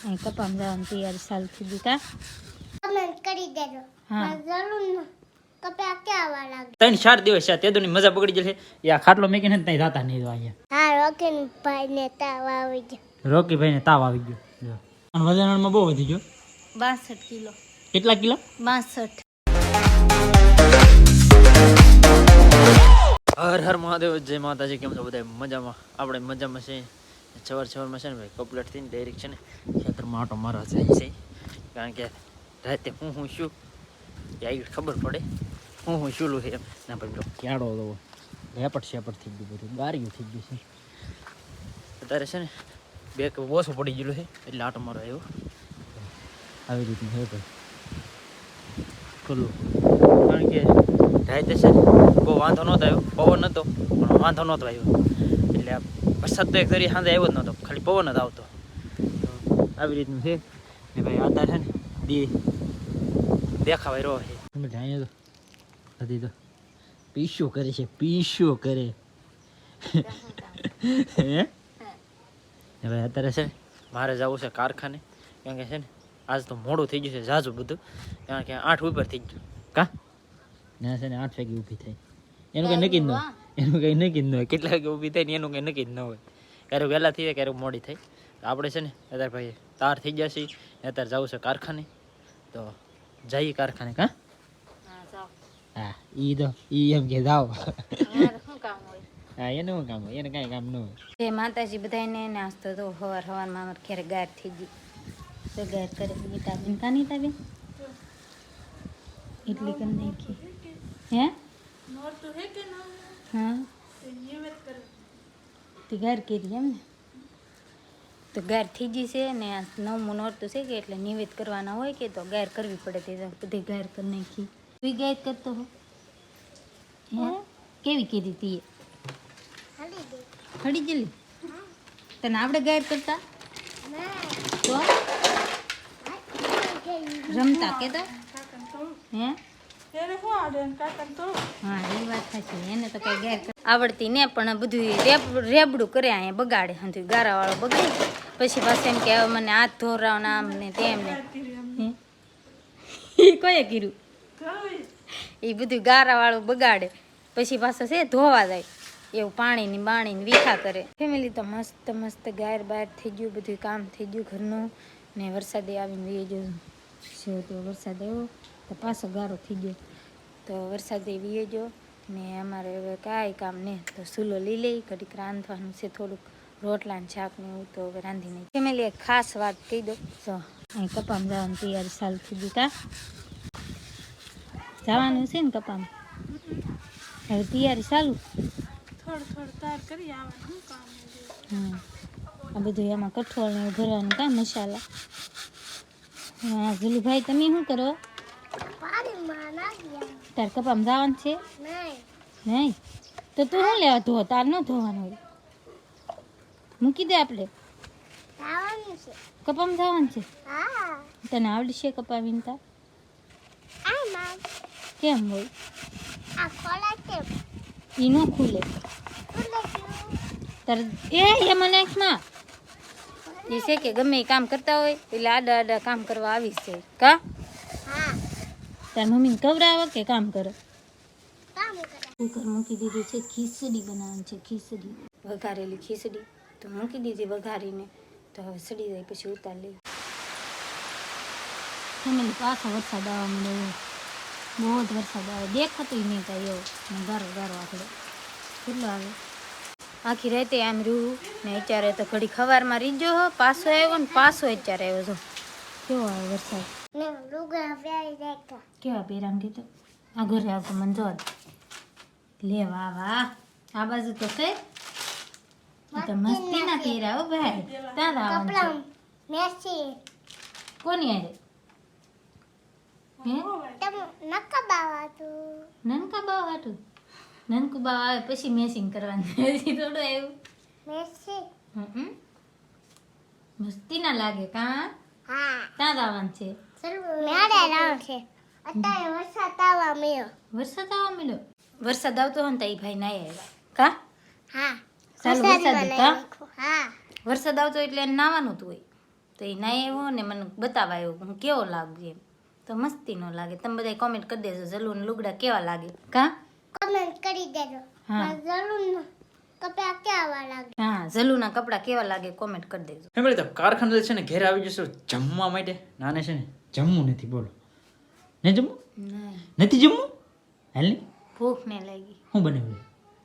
અહીં કપામ જવાનું તૈયારી સાલ થઈ કા કમેન્ટ કરી દેજો જરૂર ન લાગે ત્રણ ચાર દિવસ છે તેદોની મજા પકડી જશે આ ખાટલો મેકીને જ ત્યાં રાતા નહીં અહીંયા હા રોકીન ભાઈ ને તાવ આવી ગયો રોકી ભાઈને તાવ આવી ગયો. અને વજનમાં બહુ વધી ગયો બાસઠ કિલો કેટલા કિલો બાસઠ હર હર મહાદેવ જય માતાજી કેમ છો બધા મજામાં આપણે મજામાં છે સવાર સવારમાં છે ને ભાઈ કપલેટ થઈને ડાયરેક્ટ છે ને ખેતરમાં આટો મારવા જાય છે. કારણ કે રાતે હું હું શું? એ આગળ ખબર પડે. હું હું શું છે એમ. ના ભાઈ, પેલો ક્યાડો હતો રેપટ શેપટ થઈ ગયું બધું. ગાર્યું થઈ ગયું છે. અત્યારે છે ને બે ઓછું પડી ગયેલું છે, એટલે આટો મારો આવ્યો આવી રીતનું હે ભાઈ. ખુલ્લું. કારણ કે રાતે છે બહુ વાંધો નહોતો આવ્યો. પવન નહોતો પણ વાંધો નહોતો આવ્યો. વરસાદ તો એક ફેરી સાંજે આવ્યો જ નહોતો. ખાલી પવન જ આવતો. આવી રીતનું છે ને ભાઈ અત્યારે છે ને દી દેખાવાય રહ્યો છે. તમે જાણીએ તો હજી તો પીશું કરે છે પીશું કરે. હે? ભાઈ અત્યારે છે ને મારે જવું છે કારખાને કારણ કે છે ને આજ તો મોડું થઈ ગયું છે ઝાઝું બધું કારણ કે આઠ ઉપર થઈ ગયું. કા? ના છે ને આઠ વાગે ઊભી થાય. એનું કંઈ નક્કી જ એનું કંઈ નક્કી જ ન હોય. કેટલા વાગે ઊભી થાય ને એનું કંઈ નક્કી જ ન હોય. ક્યારેક વહેલા થઈ જાય ક્યારેક મોડી થાય તો આપણે છે ને અત્યારે ભાઈ તાર થઈ જશે અત્યારે જવું છે કારખાને. તો જઈએ કારખાને કા? હા હા ઈ તો ઈ એમ કે જાઓ. કામ હોય? હા એનું શું કામ હોય? એને કાંઈ કામ ન હોય. જય માતાજી બધાને નાસ્તો તો હવાર સવારમાં અમારે ક્યારે ગાર થઈ ગઈ. તો ગાર કરે નીતાબેન. કા નીતાબેન? એટલી કરી નાખી હે? હા તે ઘર કરી એમ ને તો ગાર થઈ ગઈ છે ને આ નવમું નોરતું છે કે એટલે નિવેદ કરવાના હોય કે તો ગાર કરવી પડે તે બધી ગાર કરી નાખી તું ગાર કરતો હો હે કેવી કીધી તીએ હળી જલી તને આપણે ગાયર કરતા તો રમતા કે તો હે એ આવડતી ને પણ બધું રેબડું કરે અહીંયા બગાડે. હંધું ગારાવાળો બગાડે. પછી પાછું એમ કે મને હાથ ધોરાવ આમ ને તેમ ને. હે? કોઈએ કીધું? એ બધું ગારાવાળું બગાડે. પછી પાછો છે ધોવા જાય. એવું પાણીની બાણીની વીખા કરે. ફેમિલી તો મસ્ત મસ્ત ગાયર બાર થઈ ગયું. બધું કામ થઈ ગયું ઘરનું. ને વરસાદે આવીને વી ગયો તો વરસાદ આવ્યો. તો પાછો ગારો થઈ ગયો. તો વરસાદે વીએ ગયો ને અમારે હવે કાંઈ કામ ને. તો સૂલો લઈ લઈ ઘડીક રાંધવાનું છે થોડુંક. રોટલા ને શાક ને એવું તો હવે રાંધી નહીં ફેમિલી એક ખાસ વાત કહી દો તો અહીં કપામ જવાનું તૈયારી સાલ થઈ ગઈ કા જવાનું છે ને કપામ. હવે તૈયારી ચાલુ. હમ. આ બધું એમાં કઠોળ ને ભરવાનું કા મસાલા. હા જુલીભાઈ તમે શું કરો? તાર કપામ અમદાવાદ છે? નહીં. તો તું શું લેવા ધો તાર ન ધોવાનું મૂકી દે આપણે. કપામ જવાનું છે? તને આવડશે કપા વિનતા કેમ હોય? ઈનો ખોલા છે. એ ન ખુલે. ખુલે તાર એ મને નાખમાં એ છે કે ગમે કામ કરતા હોય એટલે આડા આડા કામ કરવા આવી છે. કા? તાર મમ્મીને કવરાવો કે કામ કરો? કરે. કુકર મૂકી દીધું છે ખીચડી બનાવવાની છે ખીચડી. વઘારેલી ખીચડી? તો મૂકી દીધી વઘારીને. તો હવે સડી જાય પછી ઉતાર લઈ ફેમિલી પાછો વરસાદ આવવા માંડ્યો બહુ જ વરસાદ આવે. દેખાતું નહીં કાંઈ એવો. ગારો ગારો આખડો કેટલો આવે? આખી રાતે આમ રહ્યું. ને અત્યારે તો ઘડી ખવારમાં રીજો હો. પાછો આવ્યો ને પાછો અત્યારે આવ્યો છો કેવો આવે વરસાદ? કેવા પેરામ કીધું આ ઘરે આવતો મને જો લે વાહ વાહ આ બાજુ તો કઈ તો મસ્તી ના પહેર્યા હો ભાઈ ત્યાં આવવાનું મેસી કોની આરે હે તમ બાવા તું નનકા બાવ હાટું નનકુ બાવ આવે પછી મેસિંગ કરવાનું હજી થોડું આવ્યું મેસી હમ મસ્તી ના લાગે કાં હા ત્યાં આવવાનું છે અત્યારે વરસાદ આવવા મળ્યો વરસાદ આવવા મળ્યો વરસાદ આવતો હોય ને તો એ ભાઈ ના આવ્યા. કા? હા. ચાલુ વરસાદ કા? હા. વરસાદ આવતો એટલે એને નાવાનું જ હોય. તો એ ના આવ્યો ને મને આવ્યો હું કેવો લાગુ એમ. તો મસ્તી નો લાગે. તમે બધા કોમેન્ટ કરી દેજો. જલુ ને લુગડા કેવા લાગે? કા? કોમેન્ટ કરી દેજો. હા. જલુ કપડા કેવા લાગે? હા જલુના કપડા કેવા લાગે કોમેન્ટ કરી દેજો. તો કારખાને છે ને ઘેર આવી જશો જમવા માટે? નાને છે ને? જમવું નથી બોલો. ને જમવું? નથી જમવું? હાલ ભૂખ ને લાગી. શું બનાવ્યું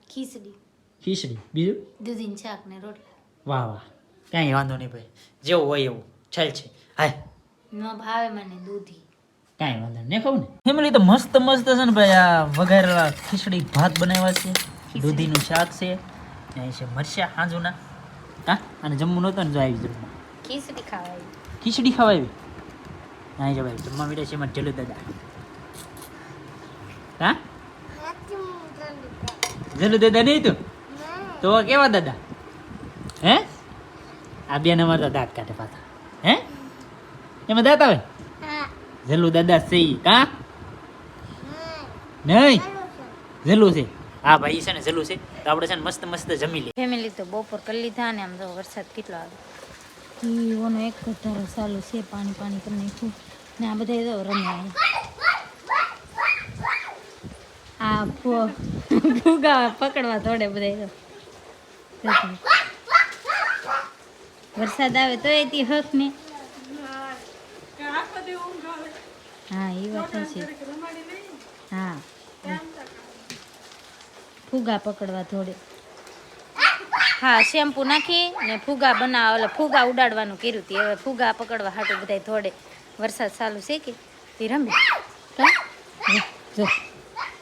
ખીચડી. ખીચડી. બીજું? દૂધીન શાક ને રોટલા. વાહ વાહ. કાંઈ વાંધો નહીં ભાઈ. જેવું હોય એવું. ચાલ છે. હાય ન ભાવે મને દૂધી. કાંઈ વાંધો નહીં. ખાવું ને? ફેમિલી તો મસ્ત મસ્ત છે ને ભાઈ. આ વગર ખીચડી ભાત બનાવ્યા છે. દૂધીનું શાક છે. ને છે મરચા હાંજુના. હા? અને જમવું નહોતું ને જો આવી જમવું ખીચડી ખાવાય ખીચડી ખાવા આવી? અહીં જવાય જમવા મીઠા છે એમાં જલુ દાદા હા? જલુ દાદા નહીં તું? ના. તો કેવા દાદા? હે? આ બે અમારે તો દાંત કાઢે પાછા. હે? એમાં દાંત આવે? હા. જલ્લુ દાદા છે કા નહીં. ચાલો છે. હા ભાઈ છે ને જલ્લુ છે. તો આપણે છે ને મસ્ત મસ્ત જમી લઈએ. ફેમિલી તો બપોર કરી લીધા ને આમ તો વરસાદ કેટલો આવે. જીવોનો એક જ ચાલુ છે પાણી પાણી કરી નાખ્યું. ને આ બધા તો રમ્યા આ ફુગા પકડવા થોડે બધા તો વરસાદ આવે તો એથી હક ને હા એ વાત છે હા ફુગા પકડવા થોડે હા શેમ્પુ નાખી ને ફુગા બનાવ એટલે ફુગા ઉડાડવાનું કર્યું હતું હવે ફુગા પકડવા હાટું બધા થોડે વરસાદ ચાલુ છે કે? તે રમે. કા? જો, જો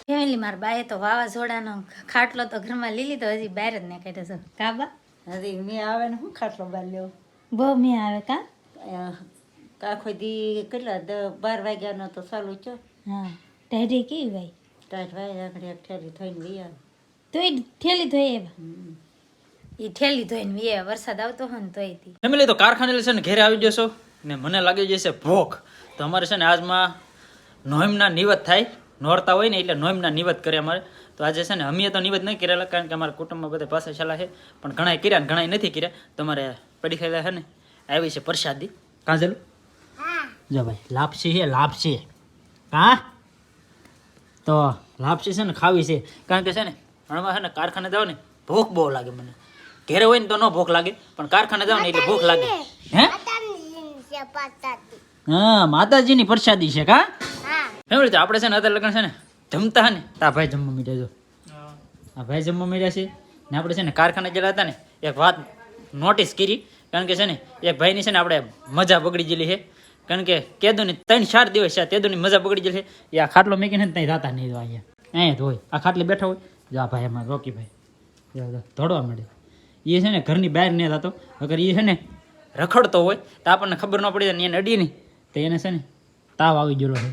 ફેમિલી મારા બાએ તો વાવાઝોડાનો ખાટલો તો ઘરમાં લઈ લીધો હજી બહાર જ ને કાઢે છે. કાબા હજી મેં આવે ને શું ખાટલો બહાર લ્યો બહુ મેં આવે કા? કાખો દી કેટલા દ બાર વાગ્યાનો તો ચાલુ છો હા. ટેઢી કેવી ભાઈ ટાઢ ભાઈ આખડી એક ઠેરી થઈને વી આવે. તો એ ઠેલી ધોઈ એવા એ ઠેલી ધોઈને વી. વરસાદ આવતો હોય ને તોય તી. ફેમિલી તો કારખાને છે ને ઘેરે આવી જશો ને મને લાગી જશે ભોખ તો અમારે છે ને આજમાં નોઈમના નિવત થાય. નોરતા હોય ને એટલે નોઈમના નિવત કરે અમારે. તો આજે છે ને અમે તો નિવત નહીં કરેલા કારણ કે અમારા કુટુંબમાં બધા પાસે છેલ્લા છે. પણ ઘણા કર્યા ને ઘણા નથી કર્યા. તો અમારે પડી ખાયેલા છે ને, આવી છે પ્રસાદી. કાજલ જો ભાઈ, લાપસી છે, લાપસી. હા તો લાપસી છે ને ખાવી છે. કારણ કે છે ને હમણાં છે ને કારખાને જાઓ ને ભૂખ બહુ લાગે મને. ઘેરે હોય ને તો ન ભૂખ લાગે, પણ કારખાને જાવ ને એટલે ભૂખ લાગે. હે? છે હા માતાજીની પ્રસાદી છે કા? હા. ફેમિલી તો આપણે છે ને અત્યારે લગ્ન છે ને જમતા ને તા ભાઈ જમવા મીડ્યા જો. આ ભાઈ જમવા મીડ્યા છે ને આપણે છે ને કારખાને ગયેલા હતા ને એક વાત નોટિસ કરી કારણ કે છે ને એક ભાઈની છે ને આપણે મજા બગડી ગયેલી છે. કારણ કે કેદુની ત્રણ ચાર દિવસ છે તેદુની મજા બગડી ગયેલી છે. એ આ ખાટલો મેકીને ત્યાં રાતા નહીં જો અહીંયા. અહીંયા જ હોય. આ ખાટલે બેઠા હોય. જો આ ભાઈ એમાં રોકી ભાઈ. જો જો ધોડવા માંડે એ છે ને ઘરની બહાર નહીં થતો અગર એ છે ને રખડતો હોય તો આપણને ખબર ન પડી ને એને અડી નહીં. તો એને છે ને તાવ આવી ગયેલો છે.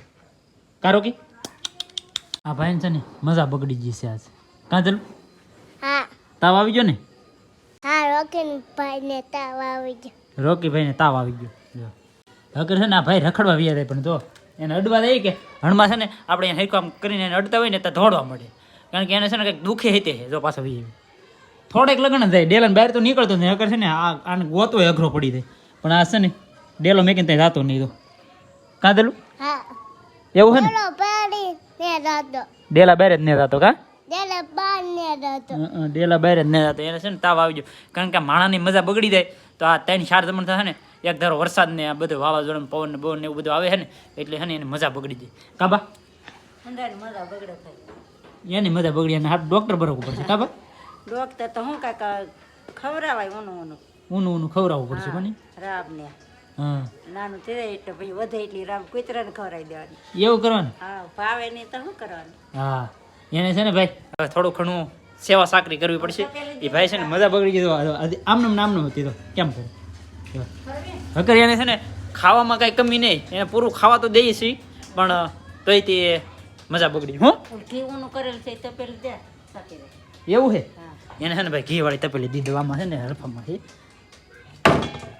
કારો કે? આ ભાઈને છે ને મજા બગડી ગઈ છે આજ. કાં ચાલુ? હા. તાવ આવી ગયો ને? હા રોકીન ભાઈ ને તાવ આવી ગયો. રોકી ભાઈને તાવ આવી ગયો. જો. અગર છે ને આ ભાઈ રખડવા વ્યા જાય પણ જો એને અડવા દઈએ કે હણમાં છે ને આપણે એને હેરકામ કરીને એને અડતા હોય ને તો ધોડવા મળે. કારણ કે એને છે ને કંઈક દુઃખે હેતે છે જો પાછા વી થોડેક લગ્ન થાય. જાય ડેલાને બહાર તો નીકળતો નહીં. અગર છે ને આ આને ગોતો અઘરો પડી જાય. પણ આ છે ને ડેલો મેકીને ત્યાં જાતો નહીં તો. કાં દેલું? હા. એવું છે ને? ચલો પાડી ને રાતો. ડેલા બહાર જ નહીં જાતો કાં? ડેલા બહાર જ નહીં જાતો એને છે ને તાવ આવી ગયો. કારણ કે માણાની મજા બગડી જાય. તો આ ત્રણ ચાર જમણ થશે ને એક ધારો વરસાદ ને આ બધું વાવાઝોડા પવન ને બવન ને એવું બધું આવે છે ને એટલે છે ને એની મજા બગડી જાય. કાબા મજા બગડે એની મજા બગડી અને હાથ ડોક્ટર બરાબર પડશે. કાબા ડોક્ટર તો શું કાંઈક ખવરાવાય ઊનું ઊનું ઊનું ઊનું ખવડાવવું પડશે કોની? રાબ ને હા. નાનું તે એટલે પછી વધે એટલી રાબ કૂતરાને ખવડાવી દેવાની. એવું કરવાનું? હા ભાવે નહીં તો શું કરવાનું? હા. એને છે ને ભાઈ હવે થોડું ઘણું સેવા સાકરી કરવી પડશે. એ ભાઈ છે ને મજા બગડી ગયો આમનું નામનું હતી તો કેમ કરે? જો. હકર એને છે ને ખાવામાં કાંઈ કમી નહીં. એને પૂરું ખાવા તો દઈએ છીએ પણ તોય તે મજા બગડી હું? ઘી કરેલ છે તો પેલું દે. એવું છે એને છે ને ભાઈ ઘી વાળી તપેલી દીધવામાં છે ને હરફામાં છે.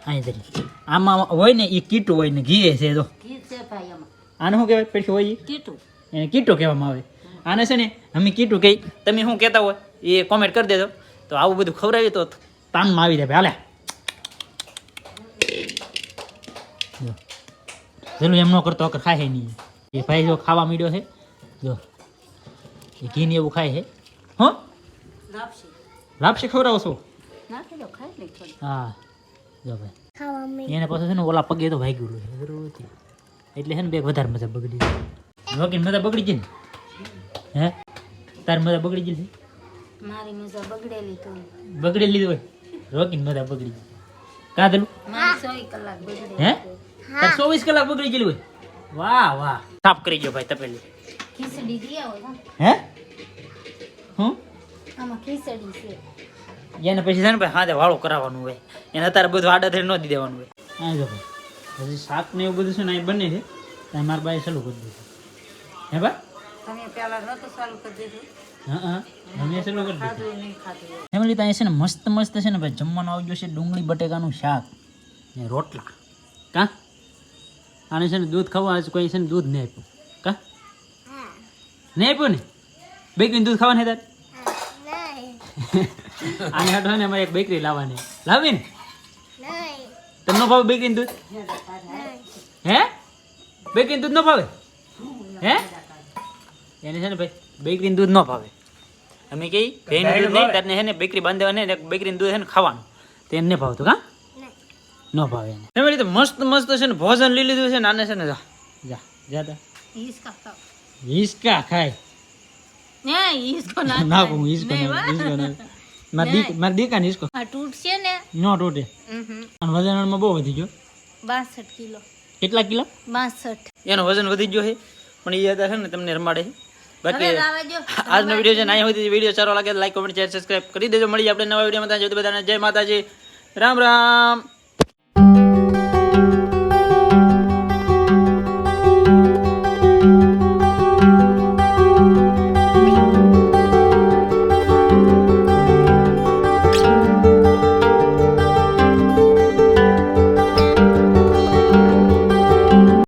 અહીં તરી આમાં હોય ને એ કીટું હોય ને ઘી છે તો. ઘી છે એમાં આને શું કહેવાય પછી હોય? કીટું. એને કીટો કહેવામાં આવે. આને છે ને અમે કીટું કહી તમે શું કહેતા હોય એ કોમેન્ટ કરી દેજો. તો આવું બધું ખવડાવ્યું તો તાનમાં આવી જાય. ભાઈ હાલે પેલું એમ ન કરતો અકર ખાય નહીં. એ ભાઈ જો ખાવા માંડ્યો છે. જો. એ ઘી ને એવું ખાય છે. હો? લાપસી લાપસી ખવડાવો છો? હા જો ભાઈ. એને પાસે છે ને ઓલા પગે તો ભાગ્યું છે એટલે છે ને બે વધારે મજા બગડી રોકીને મજા બગડી ગઈ ને? હે? તારી મજા બગડી ગઈ છે? મારી મજા બગડેલી તો. બગડી હોય. રોકીને મજા બગડી ગઈ. કાં મારી કલાક બગડે હે? તાર ચોવીસ કલાક બગડી ગયેલી હોય? વાહ વાહ. સાફ કરી ગયો ભાઈ તપેલી. ખીચડી દિયા હોય હે? હું આમાં ખીચડી છે. એને પછી છે ને ભાઈ હાથે વાળો કરાવવાનું હોય. એને અત્યારે બધું આડા થઈ ન દી દેવાનું હોય. હા જો ભાઈ હજી શાક ને એવું બધું છે ને અહીં બને છે ત્યાં મારા પાસે ચાલુ કરી દીધું હે બા? તમે પેલા નહોતું ચાલુ કરી દીધું? હા હા. અમે ચાલુ કરી દીધું. ખાધું નહીં ખાધું ફેમિલી ત્યાં છે ને મસ્ત મસ્ત છે ને ભાઈ જમવાનું આવી ગયું છે ડુંગળી બટેકાનું શાક ને રોટલા. કા? આને છે ને દૂધ ખાવા આજ કોઈ છે ને દૂધ નહીં આપ્યું. કા? નહીં આપ્યું ને? બેકરીનું દૂધ ખાવાનું તાર? આને હટો ને અમારે એક બેકરી લાવવાની. લાવી ને? તમને ભાવે બેકરી દૂધ? હે? બેકરી દૂધ ન ભાવે? હે? એને છે ને ભાઈ બેકરીનું દૂધ ન ભાવે. અમે કઈ ભેંનું દૂધ નહીં તને છે ને બેકરી બાંધવાની ને બેકરીનું દૂધ છે ને ખાવાનું. તે એમ ભાવતું કા? ન ભાવે એને. એમ રીતે મસ્ત મસ્ત છે ને ભોજન લઈ લીધું છે ને આને છે ને જા. જા જા તા. હિસકા ખાય. ને હિસકો ના ના હું હિસકો ના હિસકો ના મારી દીક મારી દીકા ને હિસકો આ તૂટશે ને. ન તૂટે. અને વજનમાં બહુ વધી ગયો. બાસઠ કિલો. કેટલા કિલો? બાસઠ. એનું વજન વધી ગયો છે પણ એ હતા છે ને તમને રમાડે બાકી આજનો વીડિયો છે નાય હોય વીડિયો સારો લાગે લાઈક કોમેન્ટ શેર સબસ્ક્રાઇબ કરી દેજો. મળી આપણે નવા વિડીયોમાં ત્યાં સુધી બધાને જય માતાજી. રામ રામ.